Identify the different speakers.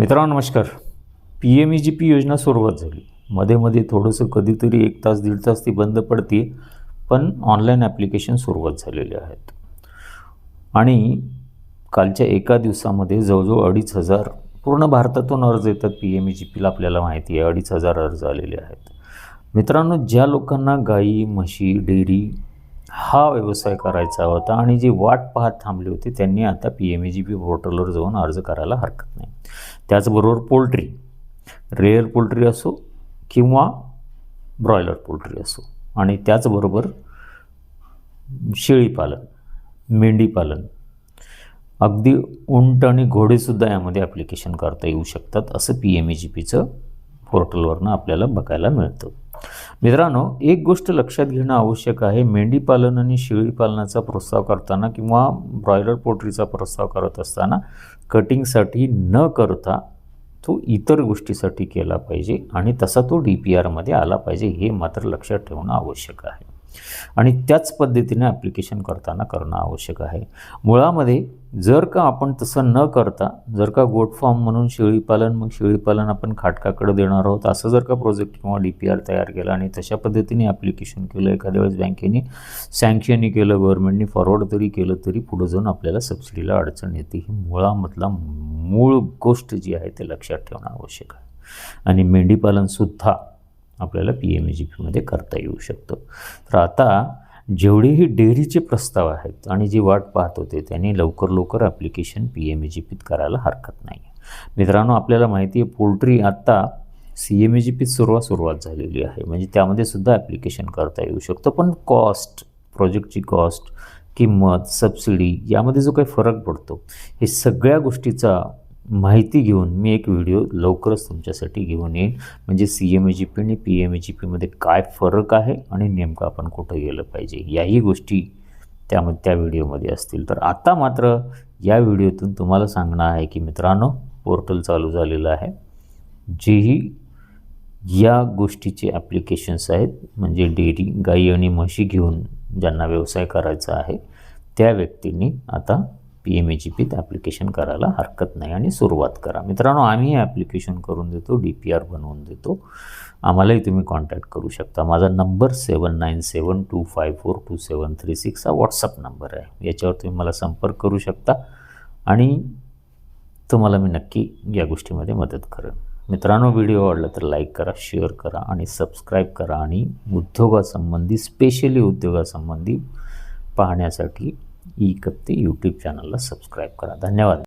Speaker 1: मित्रांनो नमस्कार. P M E G P योजना सुरुवात झाली. मध्ये मध्ये थोडंसं कधीतरी एक तास दीड तास ती बंद पडते पण ऑनलाईन ॲप्लिकेशन सुरुवात झालेले आहेत. आणि कालच्या एका दिवसामध्ये जवळजवळ अडीच हजार पूर्ण भारतातून अर्ज येतात पी एम ई जी पीला आपल्याला माहिती आहे अडीच हजार अर्ज आलेले आहेत. मित्रांनो ज्या लोकांना गाई म्हशी डेअरी हा व्यवसाय करायचा होता आणि जे वाट पाहत थांबले होते त्यांनी आता P M E G P पोर्टलवर जाऊन अर्ज करायला हरकत त्याचबरोबर पोल्ट्री. रेअर पोल्ट्री असो किंवा ब्रॉयलर पोल्ट्री असो. आणि त्याचबरोबर शेळीपालन मेंढीपालन. अगदी उंट आणि घोडेसुद्धा यामध्ये ॲप्लिकेशन करता येऊ शकतात असं पी एम ई जी पीचं पोर्टलवरनं आपल्याला बघायला मिळतं. मित्रांनो एक गोष्ट लक्षात घेणं आवश्यक आहे. मेंढीपालन आणि शेळीपालनाचा प्रस्ताव करताना किंवा ब्रॉयलर पोल्ट्रीचा प्रस्ताव करत असताना कटिंगसाठी न करता तो इतर गोष्टीसाठी केला पाहिजे आणि तसा तो डी पी आरमध्ये आला पाहिजे हे मात्र लक्षात ठेवणं आवश्यक आहे. आणि त्याच पद्धतीने ॲप्लिकेशन करताना करणं आवश्यक आहे. मुळामध्ये जर का आपण तसं न करता जर का गोट फॉर्म म्हणून शेळीपालन मग शेळीपालन आपण खाटकाकडे देणार आहोत असं जर का प्रोजेक्ट किंवा डी पी आर तयार केला आणि तशा पद्धतीने ॲप्लिकेशन केलं एखाद्या वेळेस बँकेने सँक्शनही केलं गव्हर्नमेंटने फॉरवर्ड तरी केलं तरी पुढं जाऊन आपल्याला सबसिडीला अडचण येते. ही मुळामधला मूळ गोष्ट जी आहे ते लक्षात ठेवणं आवश्यक आहे. आणि मेंढीपालनसुद्धा आपल्याला पी एम ए जी पीमध्ये करता येऊ शकतं. तर आता जेवढेही डेअरीचे प्रस्ताव आहेत आणि जी वाट पाहत होते त्यांनी लवकर लवकर application P M A G पीत करायला हरकत नाही. मित्रांनो आपल्याला माहिती आहे पोल्ट्री आत्ता सी एम ए जी पीत सुरुवात सुरुवात झालेली आहे. म्हणजे त्यामध्ये सुद्धा ॲप्लिकेशन करता येऊ शकतं. पण कॉस्ट प्रोजेक्टची कॉस्ट किंमत सबसिडी यामध्ये जो काही फरक पडतो हे सगळ्या गोष्टीचा माहिती घेऊन मी एक व्हिडिओ लवकरच तुमच्यासाठी घेऊन येईन. म्हणजे C M A G P आणि पी एम ए जी पीमध्ये काय फरक आहे आणि नेमकं आपण कुठं गेलं पाहिजे याही गोष्टी त्यामध्ये त्या व्हिडिओमध्ये असतील. तर आता मात्र या व्हिडिओतून तुम्हाला सांगणं आहे की मित्रांनो पोर्टल चालू झालेलं आहे. जेही या गोष्टीचे ॲप्लिकेशन्स आहेत म्हणजे डेअरी गाई आणि म्हशी घेऊन ज्यांना व्यवसाय करायचा आहे त्या व्यक्तींनी आता पी एम ए जी पीत ॲप्लिकेशन करायला हरकत नाही आणि सुरुवात करा. मित्रांनो आम्ही ॲप्लिकेशन करून देतो डी पी आर बनवून देतो. आम्हालाही तुम्ही कॉन्टॅक्ट करू शकता. माझा number seven nine seven two five four two seven three six हा व्हॉट्सअप नंबर आहे. याच्यावर तुम्ही मला संपर्क करू शकता आणि तुम्हाला मी नक्की या गोष्टीमध्ये मदत करेन. मित्रांनो व्हिडिओ आवडला तर लाईक करा शेअर करा आणि सबस्क्राईब करा आणि उद्योगासंबंधी स्पेशली उद्योगासंबंधी पाहण्यासाठी ई कप्ते यूट्यूब चॅनलला सबस्क्राईब करा धन्यवाद